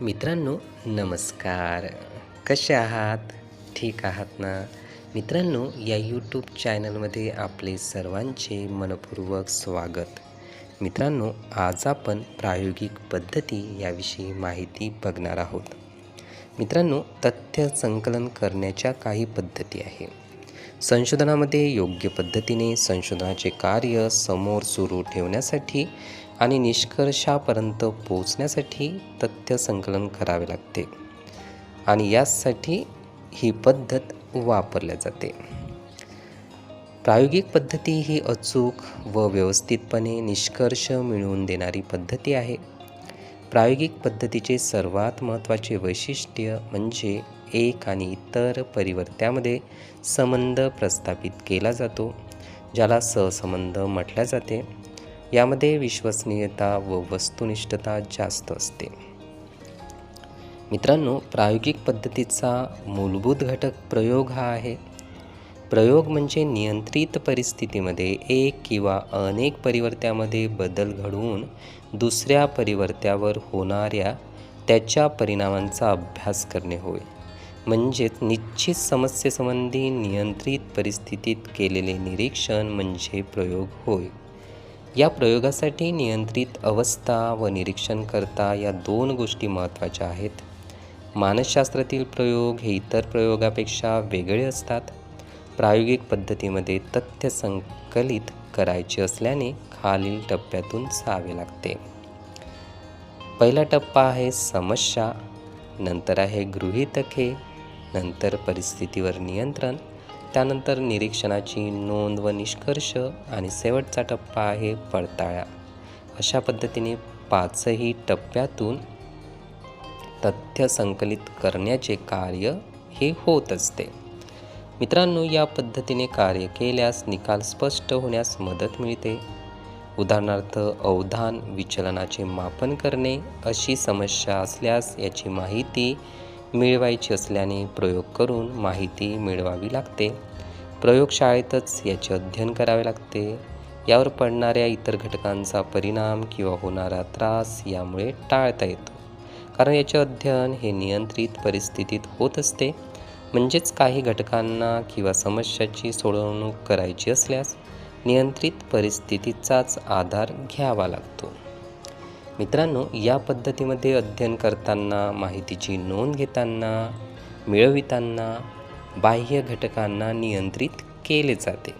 मित्रांनो नमस्कार. कसे आहात? ठीक आहात ना? मित्रांनो या यूट्यूब चॅनलमध्ये आपले सर्वांचे मनपूर्वक स्वागत. मित्रांनो आज आपण प्रायोगिक पद्धती याविषयी माहिती बघणार आहोत. मित्रांनो तथ्य संकलन करण्याच्या काही पद्धती आहे संशोधनामध्ये योग्य पद्धतीने संशोधनाचे कार्य समोर सुरू ठेवण्यासाठी आणि निष्कर्षापर्यंत पोचण्यासाठी तथ्य संकलन करावे लागते. आणि यासाठी ही पद्धत वापरल्या जाते. प्रायोगिक पद्धती ही अचूक व व्यवस्थितपणे निष्कर्ष मिळवून देणारी पद्धती आहे. प्रायोगिक पद्धतीचे सर्वात महत्त्वाचे वैशिष्ट्य म्हणजे एक आणि इतर परिवर्त्यामध्ये संबंध प्रस्थापित केला जातो ज्याला सहसंबंध म्हटल्या जाते. यामध्ये विश्वसनीयता व वस्तुनिष्ठता जास्त असते. मित्रांनो प्रायोगिक पद्धतीचा मूलभूत घटक प्रयोग हा आहे. प्रयोग म्हणजे नियंत्रित परिस्थितीमध्ये एक किंवा अनेक परिवर्त्यामध्ये बदल घडवून दुसऱ्या परिवर्त्यावर होणाऱ्या त्याच्या परिणामांचा अभ्यास करणे होय. म्हणजेच निश्चित समस्येसंबंधी नियंत्रित परिस्थितीत केलेले निरीक्षण म्हणजे प्रयोग होय. या प्रयोगासाठी नियंत्रित अवस्था व निरीक्षणकर्ता या दोन गोष्टी महत्त्वाच्या आहेत. मानसशास्त्रातील प्रयोग हे इतर प्रयोगापेक्षा वेगळे असतात. प्रायोगिक पद्धतीमध्ये तथ्य संकलित करायचे असल्याने खालील टप्प्यातून जावे लागते. पहिला टप्पा आहे समस्या नंतर आहे गृहितके नंतर परिस्थितीवर नियंत्रण त्यानंतर निरीक्षणाची नोंद व निष्कर्ष आणि शेवटचा टप्पा आहे पडताळा. अशा पद्धतीने पाचही टप्प्यातून तथ्य संकलित करण्याचे कार्य हे होत असते. मित्रांनो या पद्धतीने कार्य केल्यास निकाल स्पष्ट होण्यास मदत मिळते. उदाहरणार्थ अवधान विचलनाचे मापन करणे अशी समस्या असल्यास याची माहिती मिळवायची असल्याने प्रयोग करून माहिती मिळवावी लागते. प्रयोगशाळेतच याचे अध्ययन करावे लागते. यावर पडणाऱ्या इतर घटकांचा परिणाम किंवा होणारा त्रास यामुळे टाळता येतो. कारण याचे अध्ययन हे नियंत्रित परिस्थितीत होत असते. म्हणजेच काही घटकांना किंवा समस्याची सोडवणूक करायची असल्यास नियंत्रित परिस्थितीचाच आधार घ्यावा लागतो. मित्रांनो या पद्धतीमध्ये अध्ययन करताना माहितीची नोंद घेताना मिळविताना बाह्य घटकांना नियंत्रित केले जाते.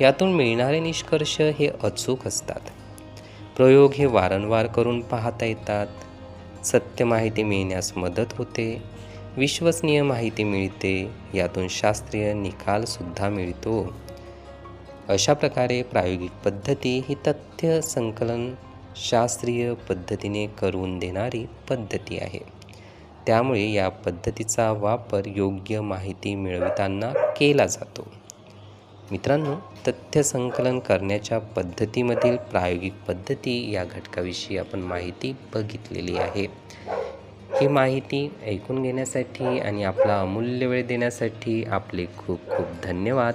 यातून मिळणारे निष्कर्ष हे अचूक असतात. प्रयोग हे वारंवार करून पाहता येतात. सत्य माहिती मिळण्यास मदत होते. विश्वसनीय माहिती मिळते. यातून शास्त्रीय निकालसुद्धा मिळतो. अशा प्रकारे प्रायोगिक पद्धती ही तथ्य संकलन शास्त्रीय पद्धतीने करून देणारी पद्धती आहे. त्यामुळे या पद्धतीचा वापर योग्य माहिती मिळविताना केला जातो. मित्रांनो तथ्य संकलन करण्याच्या पद्धतीमधील प्रायोगिक पद्धती या घटकाविषयी आपण माहिती बघितलेली आहे. ही माहिती ऐकून घेण्यासाठी आणि आपला अमूल्य वेळ देण्यासाठी आपले खूप खूप धन्यवाद.